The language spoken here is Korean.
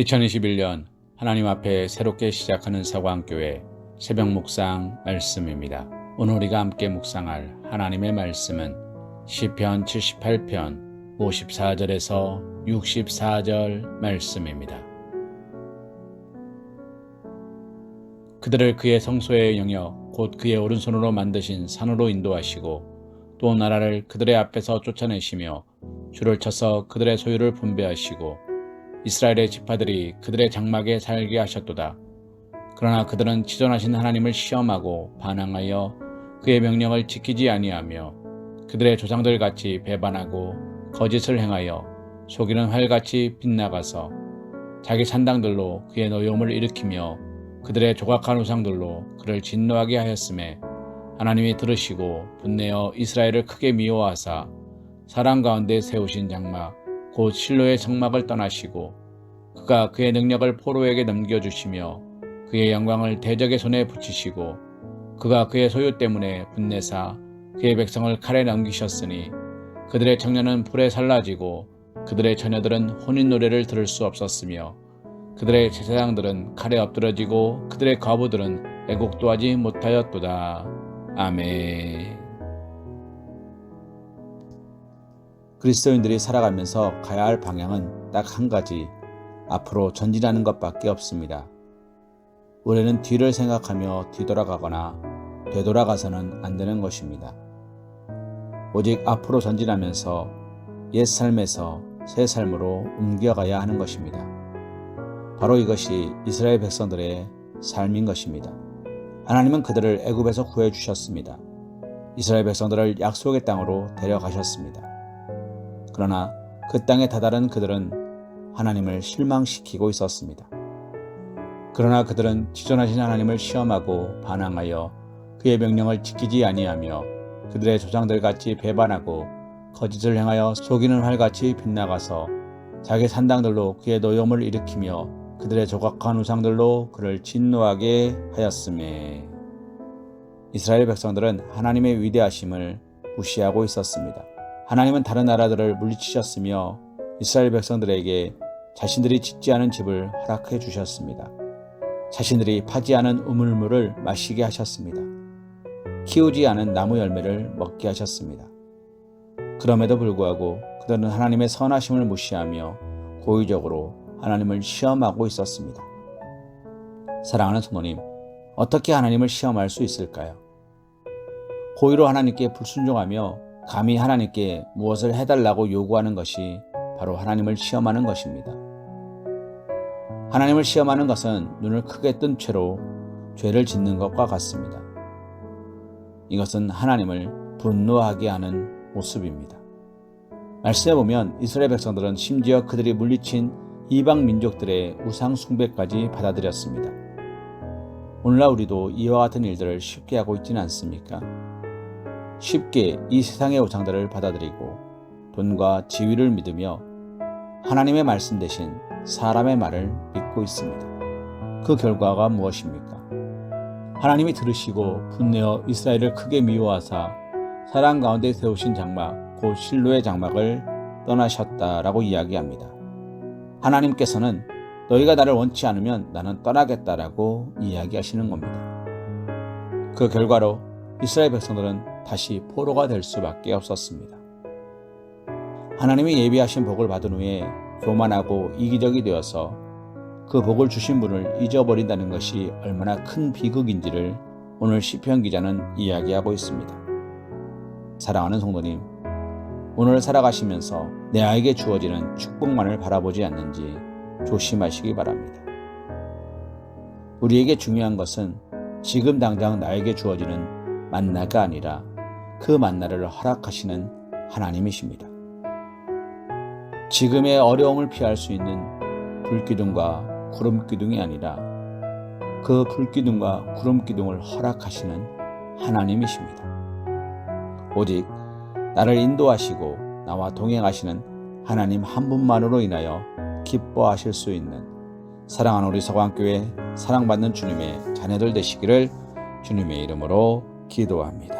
2021년 하나님 앞에 새롭게 시작하는 사광교회 새벽 묵상 말씀입니다. 오늘 우리가 함께 묵상할 하나님의 말씀은 시편 78편 54절에서 64절 말씀입니다. 그들을 그의 성소의 영역 곧 그의 오른손으로 만드신 산으로 인도하시고 또 나라를 그들의 앞에서 쫓아내시며 줄을 쳐서 그들의 소유를 분배하시고 이스라엘의 지파들이 그들의 장막에 살게 하셨도다. 그러나 그들은 지존하신 하나님을 시험하고 반항하여 그의 명령을 지키지 아니하며 그들의 조상들 같이 배반하고 거짓을 행하여 속이는 활같이 빗나가서 자기 산당들로 그의 노여움을 일으키며 그들의 조각한 우상들로 그를 진노하게 하였음에 하나님이 들으시고 분내어 이스라엘을 크게 미워하사 사랑 가운데 세우신 장막 곧 실로의 성막을 떠나시고 그가 그의 능력을 포로에게 넘겨주시며 그의 영광을 대적의 손에 붙이시고 그가 그의 소유 때문에 분내사 그의 백성을 칼에 넘기셨으니 그들의 청년은 불에 살라지고 그들의 처녀들은 혼인 노래를 들을 수 없었으며 그들의 제사장들은 칼에 엎드러지고 그들의 과부들은 애곡도 하지 못하였도다. 아멘. 그리스도인들이 살아가면서 가야 할 방향은 딱 한 가지, 앞으로 전진하는 것밖에 없습니다. 우리는 뒤를 생각하며 뒤돌아가거나 되돌아가서는 안 되는 것입니다. 오직 앞으로 전진하면서 옛 삶에서 새 삶으로 옮겨가야 하는 것입니다. 바로 이것이 이스라엘 백성들의 삶인 것입니다. 하나님은 그들을 애굽에서 구해 주셨습니다. 이스라엘 백성들을 약속의 땅으로 데려가셨습니다. 그러나 그 땅에 다다른 그들은 하나님을 실망시키고 있었습니다. 그러나 그들은 지존하신 하나님을 시험하고 반항하여 그의 명령을 지키지 아니하며 그들의 조상들 같이 배반하고 거짓을 행하여 속이는 활같이 빗나가서 자기 산당들로 그의 노염을 일으키며 그들의 조각한 우상들로 그를 진노하게 하였음에 이스라엘 백성들은 하나님의 위대하심을 무시하고 있었습니다. 하나님은 다른 나라들을 물리치셨으며 이스라엘 백성들에게 자신들이 짓지 않은 집을 허락해 주셨습니다. 자신들이 파지 않은 우물물을 마시게 하셨습니다. 키우지 않은 나무 열매를 먹게 하셨습니다. 그럼에도 불구하고 그들은 하나님의 선하심을 무시하며 고의적으로 하나님을 시험하고 있었습니다. 사랑하는 성도님, 어떻게 하나님을 시험할 수 있을까요? 고의로 하나님께 불순종하며 감히 하나님께 무엇을 해달라고 요구하는 것이 바로 하나님을 시험하는 것입니다. 하나님을 시험하는 것은 눈을 크게 뜬 채로 죄를 짓는 것과 같습니다. 이것은 하나님을 분노하게 하는 모습입니다. 말씀해 보면 이스라엘 백성들은 심지어 그들이 물리친 이방 민족들의 우상 숭배까지 받아들였습니다. 오늘날 우리도 이와 같은 일들을 쉽게 하고 있지는 않습니까? 쉽게 이 세상의 우상들을 받아들이고 돈과 지위를 믿으며 하나님의 말씀 대신 사람의 말을 믿고 있습니다. 그 결과가 무엇입니까? 하나님이 들으시고 분내어 이스라엘을 크게 미워하사 사랑 가운데 세우신 장막, 곧 실로의 장막을 떠나셨다라고 이야기합니다. 하나님께서는 너희가 나를 원치 않으면 나는 떠나겠다라고 이야기하시는 겁니다. 그 결과로 이스라엘 백성들은 다시 포로가 될 수밖에 없었습니다. 하나님이 예비하신 복을 받은 후에 교만하고 이기적이 되어서 그 복을 주신 분을 잊어버린다는 것이 얼마나 큰 비극인지를 오늘 시편 기자는 이야기하고 있습니다. 사랑하는 성도님, 오늘 살아가시면서 내 아에게 주어지는 축복만을 바라보지 않는지 조심하시기 바랍니다. 우리에게 중요한 것은 지금 당장 나에게 주어지는 만나가 아니라 그 만나를 허락하시는 하나님이십니다. 지금의 어려움을 피할 수 있는 불기둥과 구름기둥이 아니라 그 불기둥과 구름기둥을 허락하시는 하나님이십니다. 오직 나를 인도하시고 나와 동행하시는 하나님 한 분만으로 인하여 기뻐하실 수 있는 사랑하는 우리 서광교회 사랑받는 주님의 자녀들 되시기를 주님의 이름으로 기도합니다.